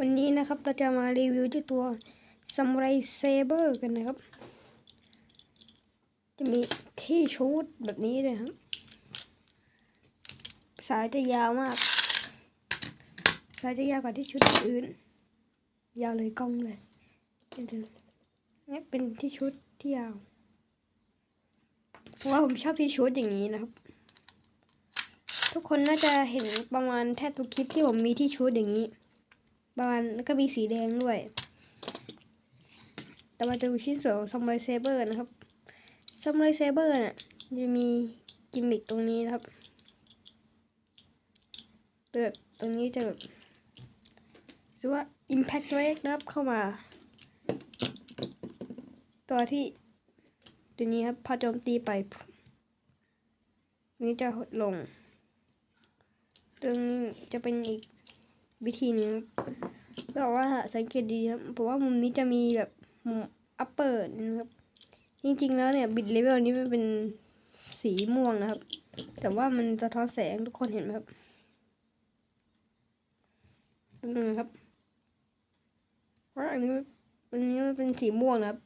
วันนี้นะครับเราจะมารีวิวที่ตัว Samurai Saber กันนะครับ จะมีที่ชูดแบบนี้เลยครับ สายจะยาวมาก สายจะยาวกว่าที่ชุดอื่น ยาวเลยกล้องเลยดูเนี่เป็นที่ชุดที่ยาว เพราะว่าผมชอบที่ชุดอย่างนี้นะครับ ทุกคนน่าจะเห็นประมาณแทบทุกคลิปที่ผมมีที่ชุดอย่างนี้ ประมาณแล้วก็มีสีแดงด้วยแต่มาดูชิ้นส่วนของซัมไรเซเบอร์นะครับซัมไรเซเบอร์น่ะจะมีกิมมิคตรงนี้นะครับแบบตรงนี้จะแบบหรือว่า Impact Rate นะครับเข้ามา ตัวที่ตัวนี้ครับพอโจมตีไป นี้จะหดลง ตรงนี้จะเป็นอีก วิธีนึงแบบว่าสังเกตดีครับเพราะว่ามุมนี้จะมีแบบมุมอัปเปอร์นะครับ จริงๆแล้วเนี่ยบิดเลเวลนี้มันเป็นสีม่วงนะครับ แต่ว่ามันสะท้อนแสงทุกคนเห็นไหมครับนึงครับว่าอันนี้อันนี้มันเป็นสีม่วงนะครับ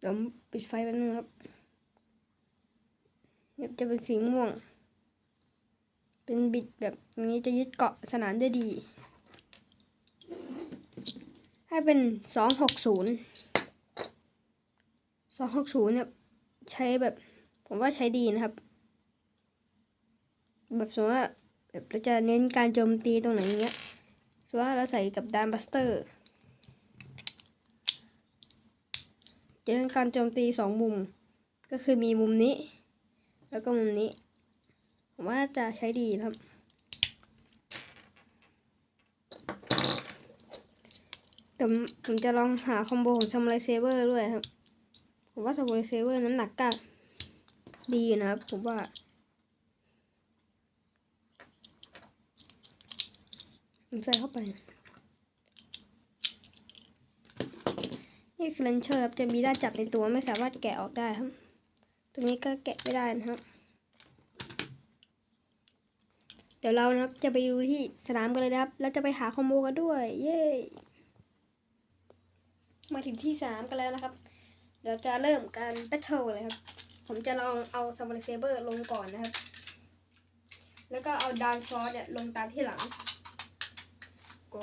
เดี๋ยวปิดไฟแป๊บนึงครับเนี่ยจะเป็นสีม่วง เป็นบิดแบบนี้จะยึดเกาะสนามได้ดี ให้เป็นสองหกศูนย์สองหกศูนย์เนี่ยใช้แบบ ผมว่าใช้ดีนะครับ แบบสมมติว่าแบบเราจะเน้นการโจมตีตรงไหนอย่างเงี้ยสมมติว่าเราใส่กับดานบัสเตอร์จะเน้นการโจมตีสองมุม ก็คือมีมุมนี้ แล้วก็มุมนี้ ผมว่าน่าจะใช้ดีนะครับแต่ผมจะลองหาคอมโบของ Samurai Saber ด้วยครับ ผมว่า Samurai Saber น้ำหนักก็ดีอยู่นะครับผมว่าผมใส่เข้าไป นี่คือเลนเชอร์ครับจะมีด้าจับในตัวไม่สามารถแกะออกได้ครับ ตรงนี้ก็แกะไม่ได้นะครับ เดี๋ยวเรานะครับจะไปดูที่สนามกันเลยนะครับ แล้วจะไปหาคอมโบกันด้วย เย้มาถึงที่สนามกันแล้วนะครับ เดี๋ยวจะเริ่มการแบทเทิลเลยครับ ผมจะลองเอาซัมเบอร์เซเบอร์ลงก่อนนะครับ แล้วก็เอาดานซอสเนี่ยลงตามที่หลัง go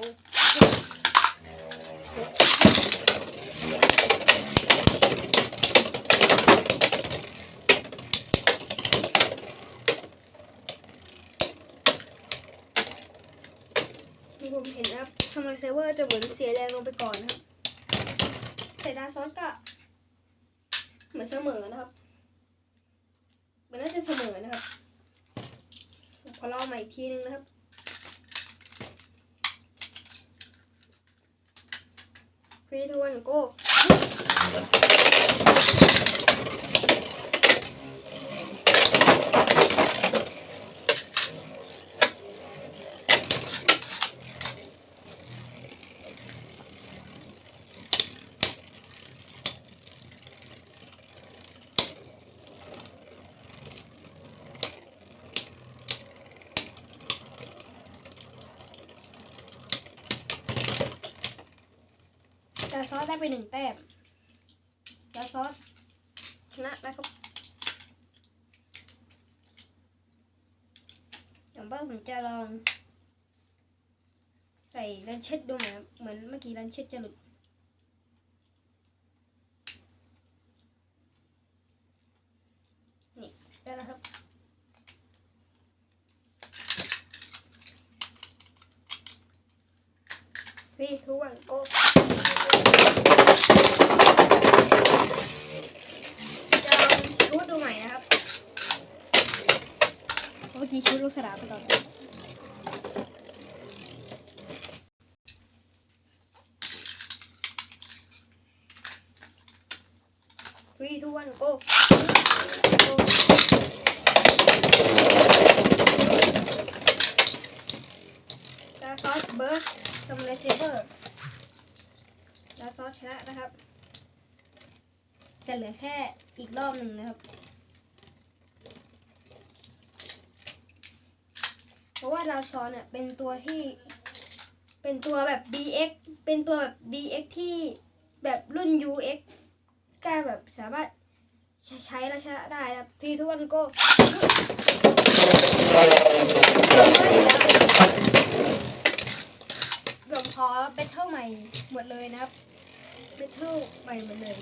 ที่ผมเห็นนะครับทำไมเซิร์ฟเวอร์จะเห มือนเสียแรงลงไปก่อนนะครับแต่ดาซอสก็ เหมือนเสมอนะครับ มันน่าจะเสมอนะครับผมขอลองใหม่อีกทีนึงนะครับ three two one go ดาซอสได้ไปหนึ่งแต้มดาซอสชนะนะครับอย่างบ้าผมจะลอง ใส่ลันเช็ดดูเหมือนเหมือนเมื่อกี้ลันเช็ดจะหลุด นี่ ได้แล้วครับ พี่ทุกวันโก้ จะลองชุดดูใหม่นะครับ เมื่อกี้ชุดลูกสลามไปก่อนวีทุกวันโก้ดาซอสเบิร์กซัมเลเซเบอร์ดาซอสชนะนะครับ จะเหลือแค่อีกรอบหนึ่งนะครับ เพ ราะว่าดาวซอนเนี่ยเป็นตัวที่ เป็นตัวแบบ BX เป็นตัวแบบ BX ที่แบบรุ่น UX ก็แบบสามารถใช้ใช้แล้วชนะได้นะครับทีทุกวันก็ผมขอเบทเทิลใหม่หมดเลยนะครับเบทเทิลใหม่หมดเลย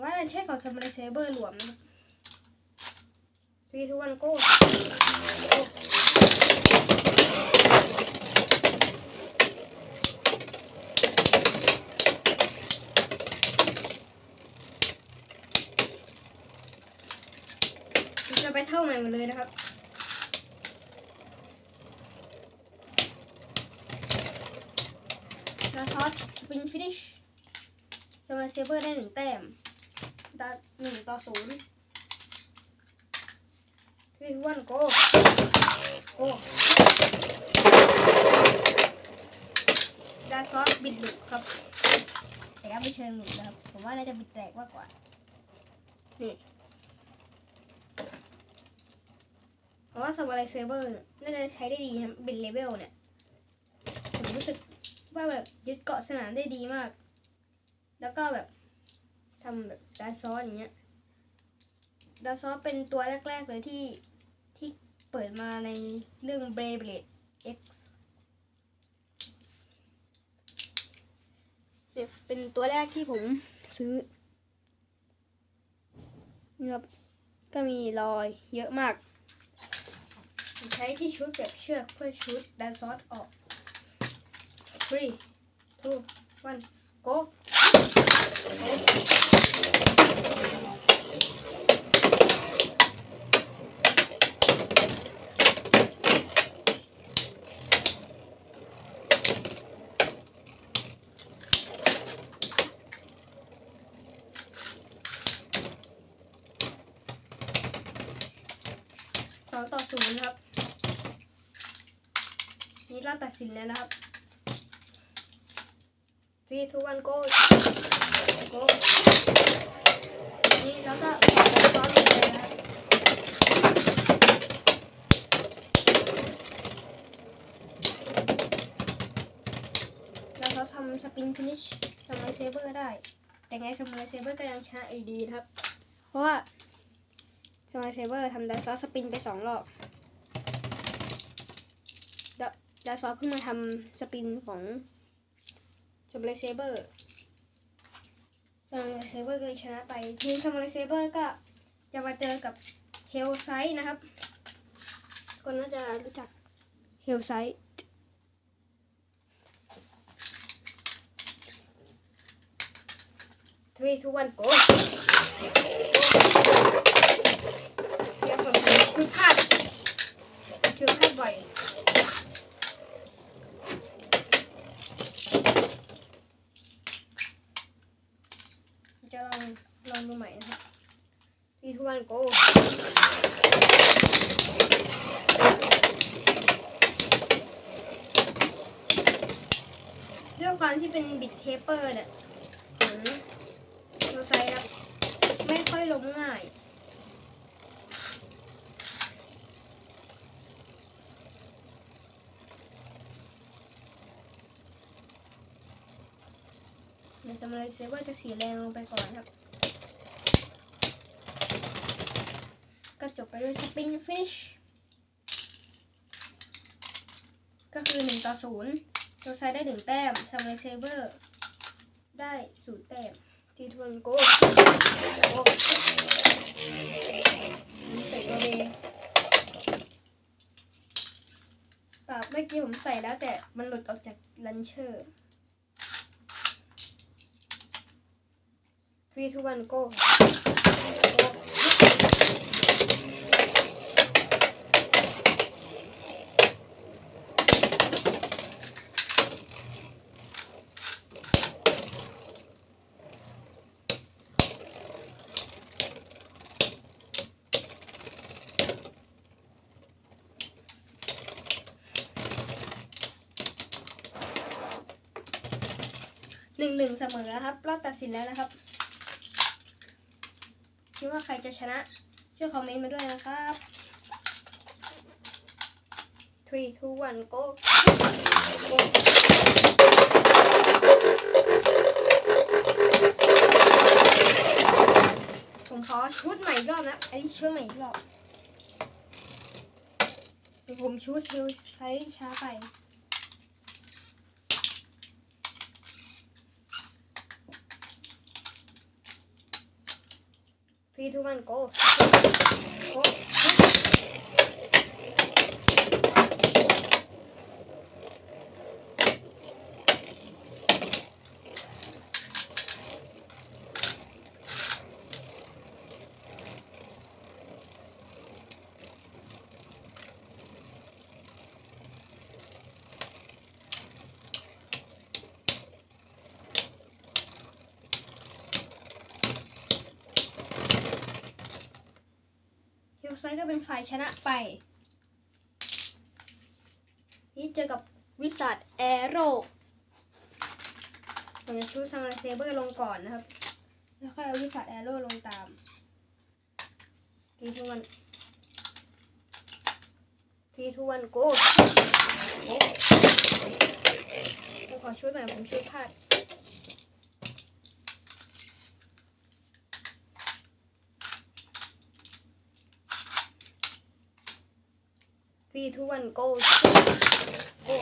ผมว่าเราใช้ของสมัยเซเบอร์หลวมนะครับทีทุกวันโก้จะไปเท่าใหม่หมดเลยนะครับแล้วทอสสปริงฟินิชสมัยเซเบอร์ได้หนึ่งแต้ม ดาหนึ่งต่อศูนย์ทีวันโกโกดาซอสบิดหลุดครับ แต่ก็ไม่เชิงหลุดนะครับ ผมว่าน่าจะบิดแตกมากกว่า นี่เพราะว่าสมัยเซเบอร์น่าจะใช้ได้ดีนะบิดเลเวลเนี่ยผมรู้สึกว่าแบบยึดเกาะสนามได้ดีมาก แล้วก็แบบ ทำแบบดาซอสอย่างเงี้ยดาซอสเป็นตัวแรก ๆ เลยที่ที่เปิดมาในเรื่อง Beyblade X เนี่ยเป็นตัวแรกที่ผมซื้อนี่ครับก็มีรอยเยอะมาก ใช้ที่ชุดแบบเชือกเพื่อชุดดาซอสออก three two one go สองต่อศูนย์ครับ นี่เราตัดสินแล้วนะครับ three two one go go นี่แล้วก็ซ้อนเลยนะครับแล้วเขาทำสปินฟินิชสมัยเซเบอร์ได้ แต่ไงสมัยเซเบอร์ก็ยังชนะอยู่ดีนะครับ เพราะว่าสมัยเซเบอร์ทำดาซอสสปินไปสองรอบดาดาซอเพิ่งมาทำสปินของ สมัยเซเบอร์สมัยเซเบอร์ก็เลยชนะไป ทีมสมัยเซเบอร์ก็จะมาเจอกับเฮลไซด์นะครับ คนน่าจะรู้จักเฮลไซด์ทวีทุกวันโกเดี๋ยวผมชุดพลาดชุดพลาดบ่อย จะลองลองดูใหม่นะครับทีทุกวันโกด้วยความ ที่เป็นบิดเทปเปอร์เนี่ยของเราใช้ครับไม่ค่อยล้มง่ายเดี๋ยวจะมาเลยเซฟว่าจะสีแรงลงไปก่อนครับ ก็จบไปด้วยสปินฟิช ก็คือหนึ่งต่อศูนย์ เราใช้ได้หนึ่งแต้มซัมเมอร์เซเบอร์ได้ศูนย์แต้มทีทวนโกโกใส่ตัวเองปรับเมื่อกี้ผมใส่แล้วแต่มันหลุดออกจากลันเชอร์ three two one go หนึ่งหนึ่งเสมอครับ รอบตัดสินแล้วนะครับ คิดว่าใครจะชนะ ช่วยคอมเมนต์มาด้วยนะครับ three two one go ผมขอชุดใหม่อีกรอบนะ อันนี้ชุดใหม่อีกรอบผมชุดเร็วใช้ช้าไป three two one go go ฮิ ลไซก็เป็นฝ่ายชนะไป นี่เจอกับวิสัทแอโร่ผมจะชูซัมไรเซเบอร์ลงก่อนนะครับ แล้วค่อยเอาวิสัทแอโร่ลงตามทีทวนทีทุกวันโก้ผมขอชุดใหม่ผมชุดพลาด three two one go go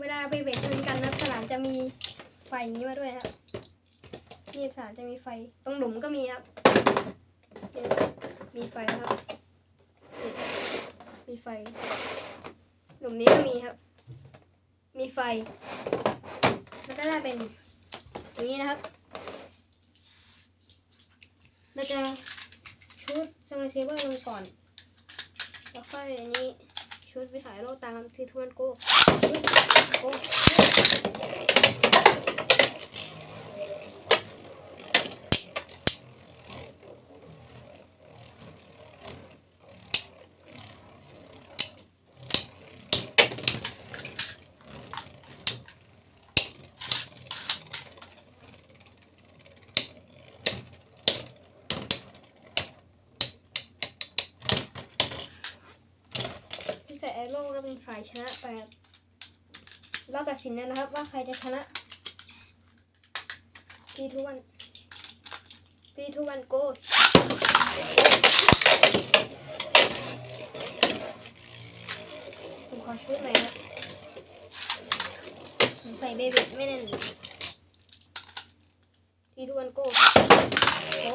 เวลาไปเบรกชนกันนะสนามจะมีไฟอย่างนี้มาด้วยครับนี่สนามจะมีไฟ ตรงหลุมก็มีครับ มีไฟครับ มีไฟ หลุมนี้ก็มีครับ มีไฟแล้วก็ได้เป็นอย่างนี้นะครับ เราจะชุดซัมเซเบอร์ลงก่อน แล้วค่อยอันนี้ชุดวิสัยโลกตามที่ทวนโก้โก้ พิเศษแอโร่ก็เป็น ฝ่ายชนะไปเราตัดสินแล้วนะครับ ว่าใครจะชนะทีทุวันทีทุวันโกผมขอชุดใหม่ครับผมใส่เบบีไม่แน่นทีทุวันโกโอ้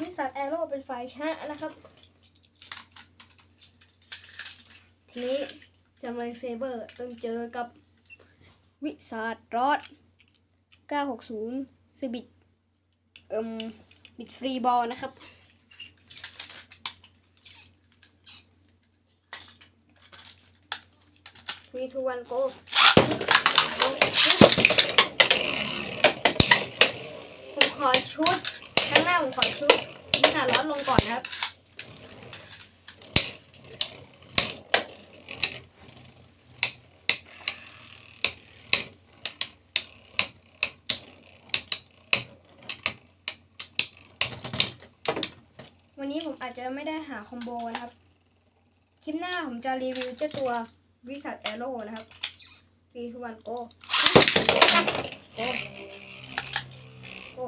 วิสัทแอโร่เป็น ฝ่ายชนะนะครับ ทีนี้ซัมไรเซเบอร์ต้องเจอกับวิสาดรอด 960สบิดเอิมบิดฟรีบอลนะครับ3 2 1 go ผมขอชุด ข้างหน้าผมขอชุด วิสาดรอดลงก่อนครับ วันนี้ผมอาจจะไม่ได้หาคอมโบนะครับ คลิปหน้าผมจะรีวิวเจ้าตัววิสัทแอโร่นะครับรีทุวันโกโกโก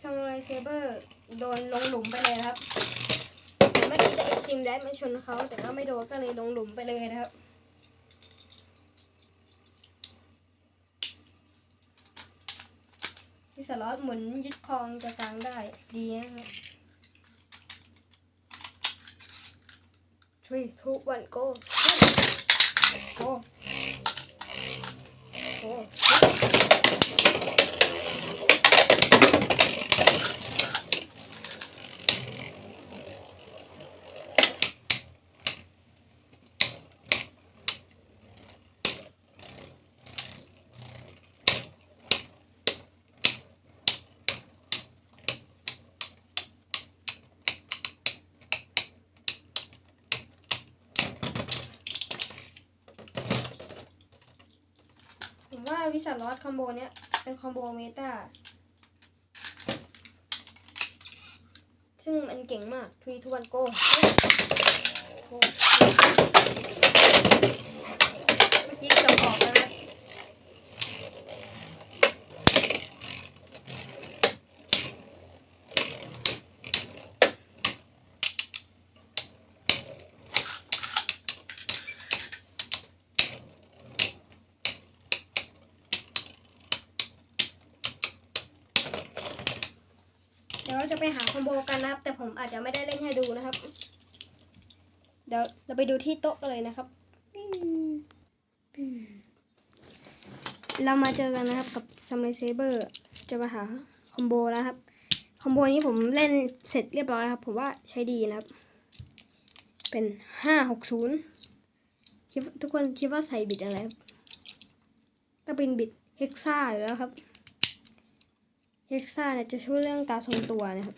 ซามูไร เบอร์โดนลงหลุมไปเลยครับเมื่อกี้จะเอ็กซ์ตรีมแดนมาชนเขาแต่ก็ไม่โดนก็เลยลงหลุมไปเลยนะครับพี่สล็อตหมุนยึดครองจะกลางได้ดีนะฮะ three two one go go go ผมว่า วิสัทลอสคอมโบเนี้ยเป็นคอมโบเมตาซึ่งมันเก่งมากทวีทวันโกเมื่อกี้เกือบออกแล้วนะเดี๋ยวเรา โบกันนะครับ แต่ผมอาจจะไม่ได้เล่นให้ดูนะครับ เดี๋ยวเราไปดูที่โต๊ะกันเลยนะครับ เรามาเจอกันนะครับกับซัมไ r เซเบอร์จะมาหาคอมโบแล้วครับ คอมโบนี้ผมเล่นเสร็จเรียบร้อยครับ ผมว่าใช้ดีนะครับ เป็นห้าหกศูนย์คิดทุกคนคิดว่าใส่บิดอะไรครับก็เป็นบิดเฮกซ่าอยู่แล้วครับเฮกซ่าเนี่ยจะช่วยเรื่องการทรงตัวนะครับ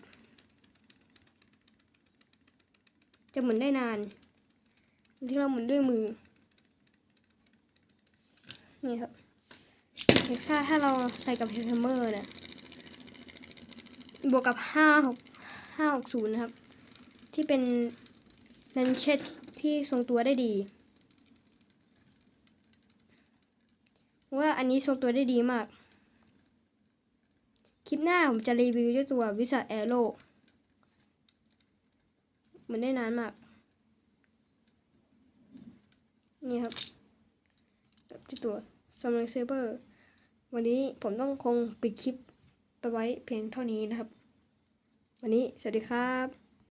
จะหมุนได้นาน ที่เราหมุนด้วยมือ นี่ครับเฮกซ่าถ้าเราใส่กับเฮลเมอร์เนี่ยบวกกับห้าหกห้าหกศูนย์นะครับ ที่เป็นนันเช็ดที่ทรงตัวได้ดีว่าอันนี้ทรงตัวได้ดีมาก คลิปหน้าผมจะรีวิวด้วยตัววิสัทแอโร่ มันได้นานมาก นี่ครับตับที่ตัวซัมเมอร์เซเบอร์ วันนี้ผมต้องคงปิดคลิปไปไว้เพียงเท่านี้นะครับ วันนี้สวัสดีครับ